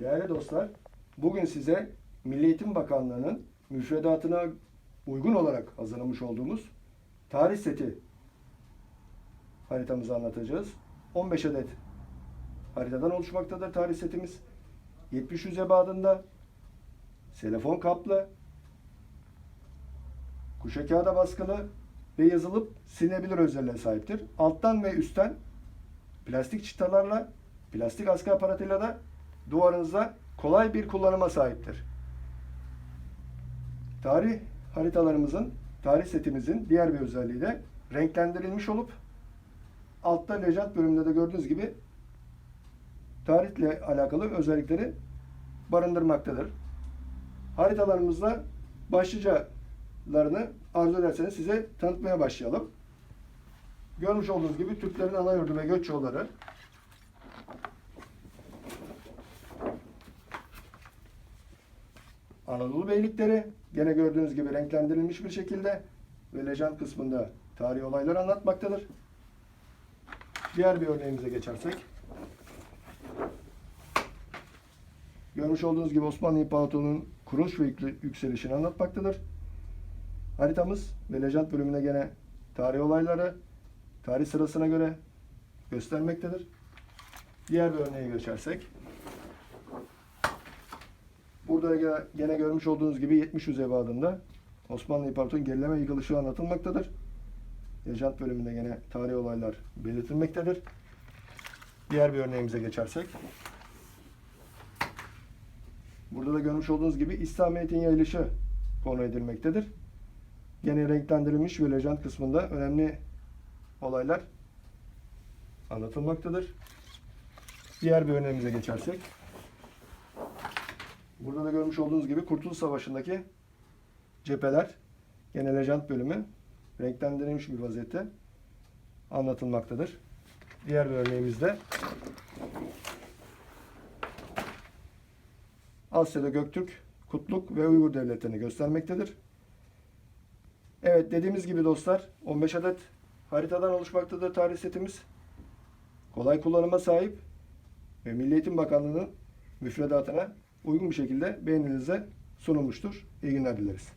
Değerli dostlar, bugün size Milli Eğitim Bakanlığı'nın müfredatına uygun olarak hazırlamış olduğumuz tarih seti haritamızı anlatacağız. 15 adet haritadan oluşmaktadır tarih setimiz. 70 yüz ebadında, selefon kaplı, kuşa kağıda baskılı ve yazılıp silinebilir özelliğe sahiptir. Alttan ve üstten plastik çıtalarla, plastik askı aparatıyla da duvarınızda kolay bir kullanıma sahiptir. Tarih haritalarımızın, tarih setimizin diğer bir özelliği de renklendirilmiş olup altta lejant bölümünde de gördüğünüz gibi tarihle alakalı özellikleri barındırmaktadır. Haritalarımızda başlıcalarını arzu ederseniz size tanıtmaya başlayalım. Görmüş olduğunuz gibi Türklerin ana yurdu ve göç yolları, Anadolu beylikleri gene gördüğünüz gibi renklendirilmiş bir şekilde ve lejant kısmında tarihi olaylar anlatmaktadır. Diğer bir örneğimize geçersek. Görmüş olduğunuz gibi Osmanlı İmparatorluğu'nun kuruluş ve yükselişini anlatmaktadır. Haritamız ve lejant bölümüne gene tarihi olayları tarih sırasına göre göstermektedir. Diğer bir örneğe geçersek. Burada gene, gene görmüş olduğunuz gibi 70 yüz ebadında Osmanlı İmparatorluğu'nun gerileme yıkılışı anlatılmaktadır. Lejant bölümünde gene tarihi olaylar belirtilmektedir. Diğer bir örneğimize geçersek. Burada da görmüş olduğunuz gibi İslamiyet'in yayılışı konu edilmektedir. Gene renklendirilmiş ve lejant kısmında önemli olaylar anlatılmaktadır. Diğer bir örneğimize geçersek. Burada da görmüş olduğunuz gibi Kurtuluş Savaşı'ndaki cepheler, gene lejant bölümü renklendirilmiş bir vaziyette anlatılmaktadır. Diğer bir örneğimizde Asya'da Göktürk, Kutluk ve Uygur devletlerini göstermektedir. Evet dediğimiz gibi dostlar 15 adet haritadan oluşmaktadır tarih setimiz. Kolay kullanıma sahip ve Milli Eğitim Bakanlığı'nın müfredatına uygun bir şekilde beğeninize sunulmuştur. İyi günler dileriz.